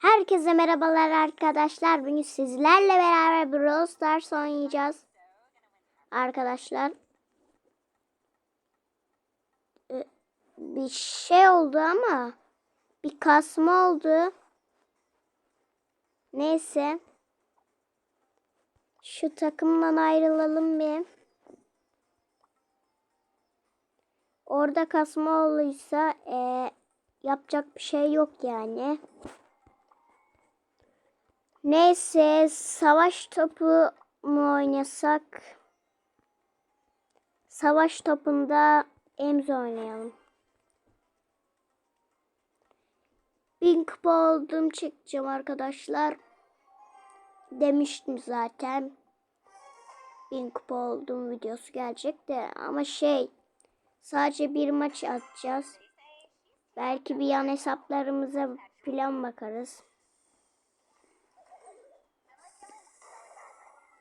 Herkese merhabalar arkadaşlar. Bugün sizlerle beraber Brawl Stars oynayacağız. Arkadaşlar. Ee, Bir şey oldu ama bir kasma oldu. Neyse. Şu takımdan ayrılalım bir. Orada kasma olduysa eee, yapacak bir şey yok yani. Neyse savaş topu mu oynasak? Savaş topunda Emz oynayalım. Bin kupa oldum çekeceğim arkadaşlar. Demiştim zaten. Bin kupa oldum videosu gelecek de ama şey sadece bir maç atacağız. Belki bir yan hesaplarımıza plan bakarız.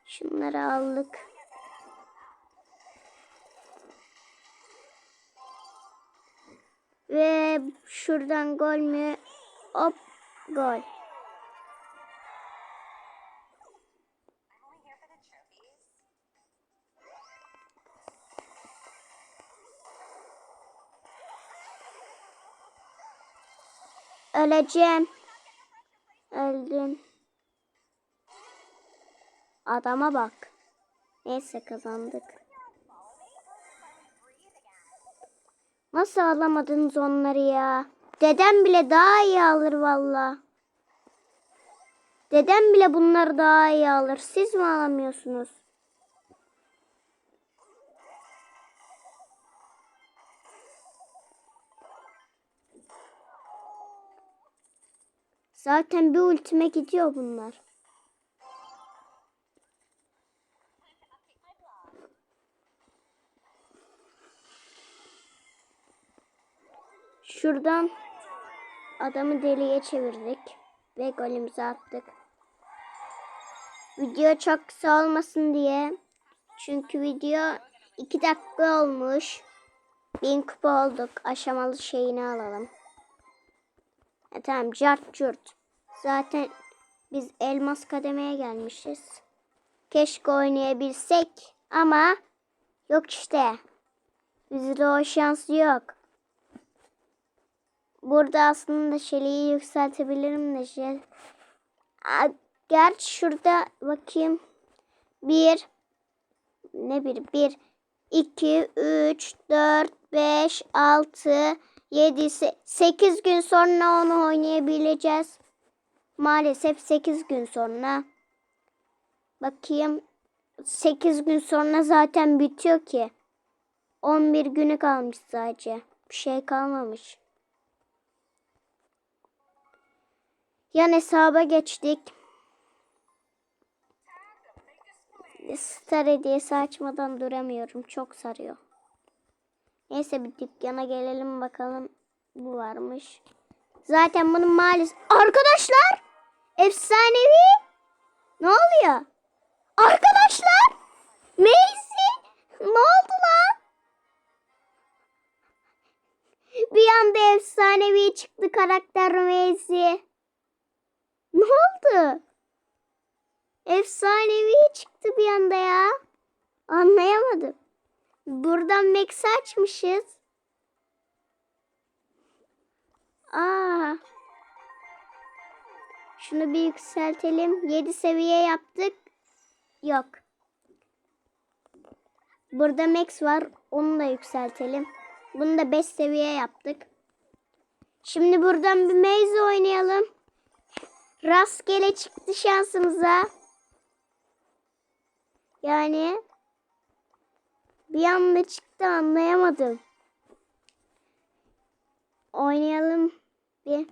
Şunları aldık. Ve şuradan gol mü? Hop gol. Öleceğim. Öldüm. Adama bak. Neyse kazandık. Nasıl alamadınız onları ya? Dedem bile daha iyi alır valla. Dedem bile bunları daha iyi alır. Siz mi alamıyorsunuz? Zaten bir ultime gidiyor bunlar. Şuradan adamı deliye çevirdik ve golümüzü attık. Video çok kısa olmasın diye. Çünkü video 2 dakika olmuş. 1000 kupa olduk. Aşamalı şeyini alalım. E, tamam cart curt. Zaten biz elmas kademeye gelmişiz. Keşke oynayabilsek ama yok işte. Bizde o şans yok. Burada aslında Şeli'yi yükseltebilirim de şey. Gerçi şurada bakayım. Bir ne bir? Bir, iki, üç, dört, beş, altı, yedi, se- sekiz gün sonra onu oynayabileceğiz. Maalesef sekiz gün sonra. Bakayım. Sekiz gün sonra zaten bitiyor ki. On bir günü kalmış sadece. Bir şey kalmamış. Yan hesaba geçtik. Star hediyesi açmadan duramıyorum. Çok sarıyor. Neyse bir dükkana gelelim bakalım. Bu varmış. Zaten bunun maalesef... Arkadaşlar! Efsanevi! Ne oluyor? Arkadaşlar! Macy! Ne oldu lan? Bir anda efsanevi çıktı karakter Macy. Ne oldu? Efsanevi çıktı bir anda ya. Anlayamadım. Buradan Max açmışız. Aa. Şunu bir yükseltelim. 7 seviye yaptık. Yok. Burada Max var. Onu da yükseltelim. Bunu da 5 seviye yaptık. Şimdi buradan bir Maze oynayalım. Rastgele çıktı şansımıza. Yani bir anda çıktı anlayamadım. Oynayalım bir.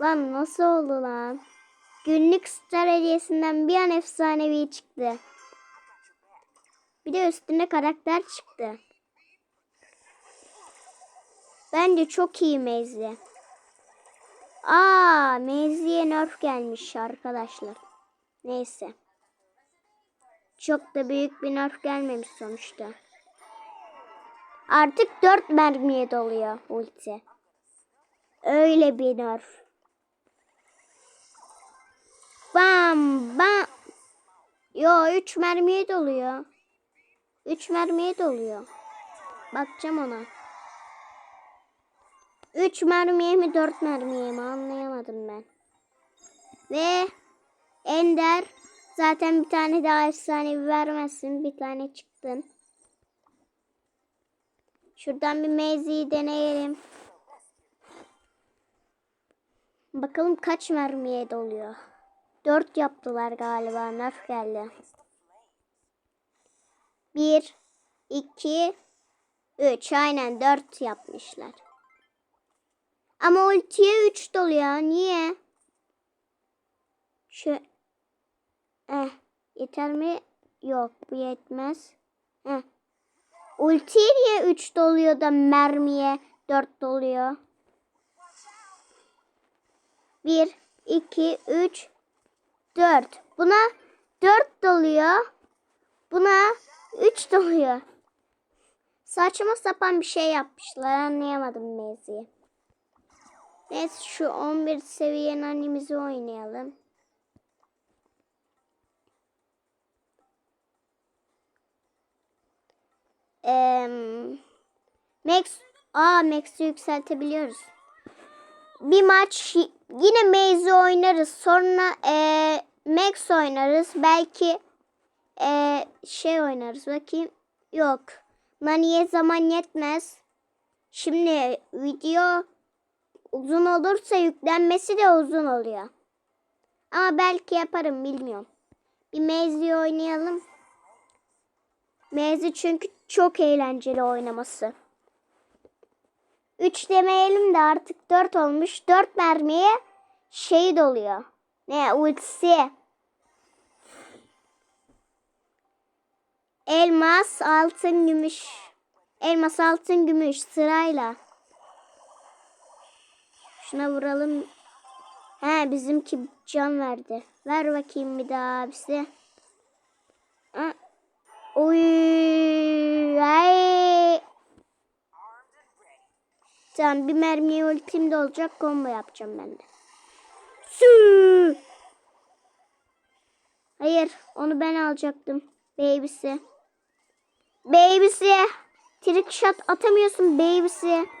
Lan nasıl oldu lan? Günlük star hediyesinden bir an efsanevi çıktı. Bir de üstüne karakter çıktı. Bence çok iyi mezli. Aa, mezliye nerf gelmiş arkadaşlar. Neyse. Çok da büyük bir nerf gelmemiş sonuçta. Artık 4 mermiye doluyor ulti. Öyle bir nerf. Bam bam. Yo 3 mermiye doluyor. 3 mermiye doluyor. Bakacağım ona. 3 mermiye mi 4 mermiye mi anlayamadım ben. Ve Ender zaten bir tane daha efsanevi vermezsin. Bir tane çıktın. Şuradan bir meyziyi deneyelim. Bakalım kaç mermiye doluyor. 4 yaptılar galiba. Nerf geldi. 1 2 3 aynen 4 yapmışlar. Ama ultiye 3 doluyor. Niye? Şu eh yeter mi? Yok bu yetmez. Eh. Ultiye niye 3 doluyor da mermiye 4 doluyor? 1 2 3 4. Buna 4 doluyor. Buna 3 doluyor. Saçma sapan bir şey yapmışlar. Anlayamadım mevziyi. Neyse şu 11 seviyenin annemizi oynayalım. Eee Max Aa Max'i yükseltebiliyoruz. Bir maç yine Maze oynarız. Sonra eee Max oynarız. Belki eee, şey oynarız. Bakayım. Yok. Nani'ye zaman yetmez. Şimdi video uzun olursa yüklenmesi de uzun oluyor. Ama belki yaparım bilmiyorum. Bir Maze'i oynayalım. Maze çünkü çok eğlenceli oynaması. 3 demeyelim de artık 4 olmuş. 4 mermiye şey doluyor. Ne ultisi. Elmas, altın, gümüş. Elmas, altın, gümüş sırayla. Şuna vuralım. He bizimki can verdi. Ver bakayım bir daha abisi. Ha. Tamam bir mermiye ultim olacak combo yapacağım ben. Hayır onu ben alacaktım. Baby'si. Baby'si. Trick atamıyorsun baby'si.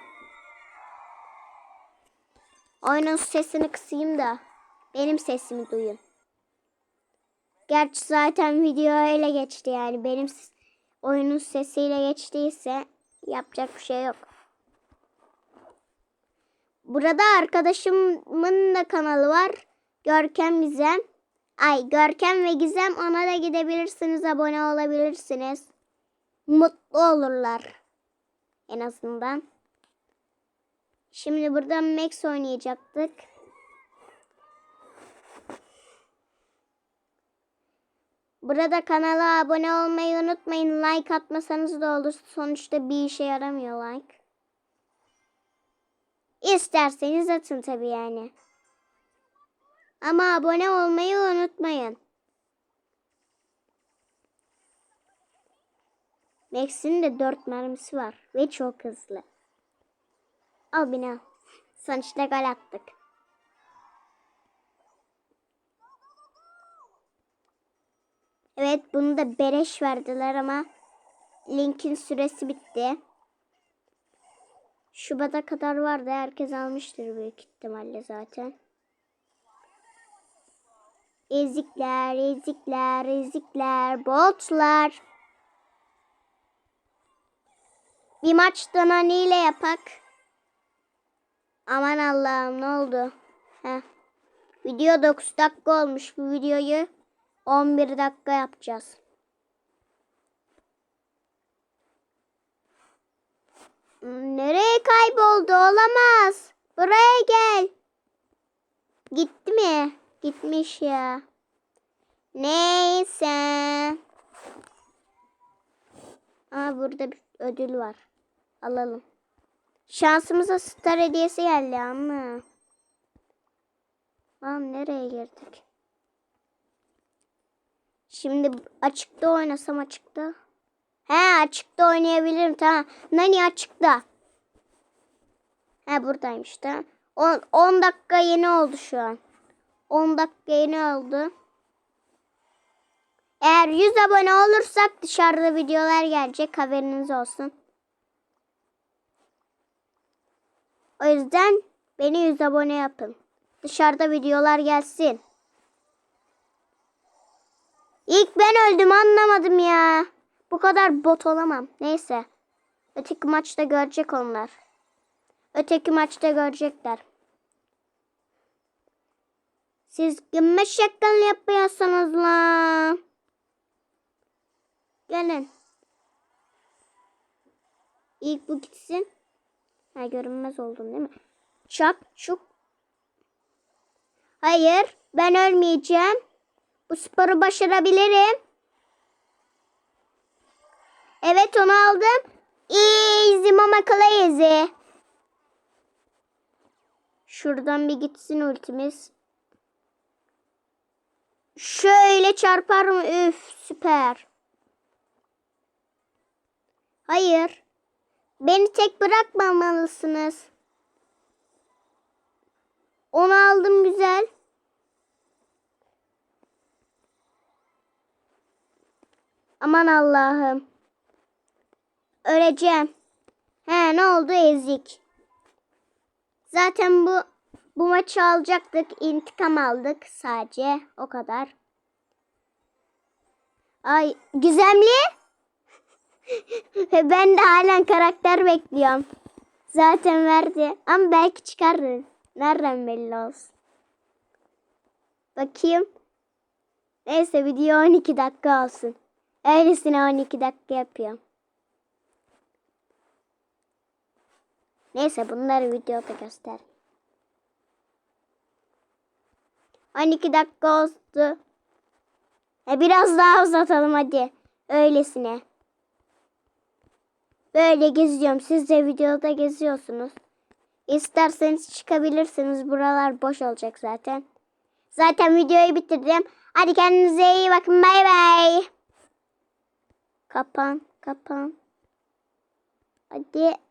Oyunun sesini kısayım da benim sesimi duyun. Gerçi zaten video öyle geçti yani benim oyunun sesiyle geçtiyse yapacak bir şey yok. Burada arkadaşımın da kanalı var. Görkem Gizem. Ay Görkem ve Gizem ona da gidebilirsiniz, abone olabilirsiniz. Mutlu olurlar. En azından. Şimdi burada Max oynayacaktık. Burada kanala abone olmayı unutmayın. Like atmasanız da olur. Sonuçta bir işe yaramıyor like. İsterseniz atın tabii yani. Ama abone olmayı unutmayın. Max'in de 4 mermisi var ve çok hızlı. Al beni al. Sonuçta gol attık. Evet bunu da bereş verdiler ama linkin süresi bitti. Şubat'a kadar vardı. Herkes almıştır büyük ihtimalle zaten. Ezikler, ezikler, ezikler, botlar. Bir maç Donani ile yapak. Aman Allah'ım ne oldu? Heh. Video 9 dakika olmuş. Bu videoyu 11 dakika yapacağız. Nereye kayboldu? Olamaz. Buraya gel. Gitti mi? Gitmiş ya. Neyse. Aa burada bir ödül var. Alalım. Şansımıza star hediyesi geldi ama. Lan nereye girdik? Şimdi açıkta oynasam açıkta. He açıkta oynayabilirim tamam. Nani açıkta. He buradaymış tamam. 10, 10 dakika yeni oldu şu an. 10 dakika yeni oldu. Eğer 100 abone olursak dışarıda videolar gelecek haberiniz olsun. O yüzden beni 100 abone yapın. Dışarıda videolar gelsin. İlk ben öldüm anlamadım ya. Bu kadar bot olamam. Neyse. Öteki maçta görecek onlar. Öteki maçta görecekler. Siz kime şakal yapıyorsunuz la? Gelin. İlk bu gitsin. Ha görünmez oldum değil mi? Çak çuk. Hayır ben ölmeyeceğim. Bu sporu başarabilirim. Evet onu aldım. Easy mama easy. Şuradan bir gitsin ultimiz. Şöyle çarpar mı? Üf süper. Hayır. Beni tek bırakmamalısınız. Onu aldım güzel. Aman Allah'ım. Öleceğim. He ne oldu ezik. Zaten bu bu maçı alacaktık. İntikam aldık sadece. O kadar. Ay gizemli. Ben de halen karakter bekliyorum. Zaten verdi. Ama belki çıkarır. Nereden belli olsun. Bakayım. Neyse video 12 dakika olsun. Öylesine 12 dakika yapıyorum. Neyse bunları videoda göster. 12 dakika oldu. E biraz daha uzatalım hadi. Öylesine. Böyle geziyorum. Siz de videoda geziyorsunuz. İsterseniz çıkabilirsiniz. Buralar boş olacak zaten. Zaten videoyu bitirdim. Hadi kendinize iyi bakın. Bay bay. Kapan, kapan. Hadi.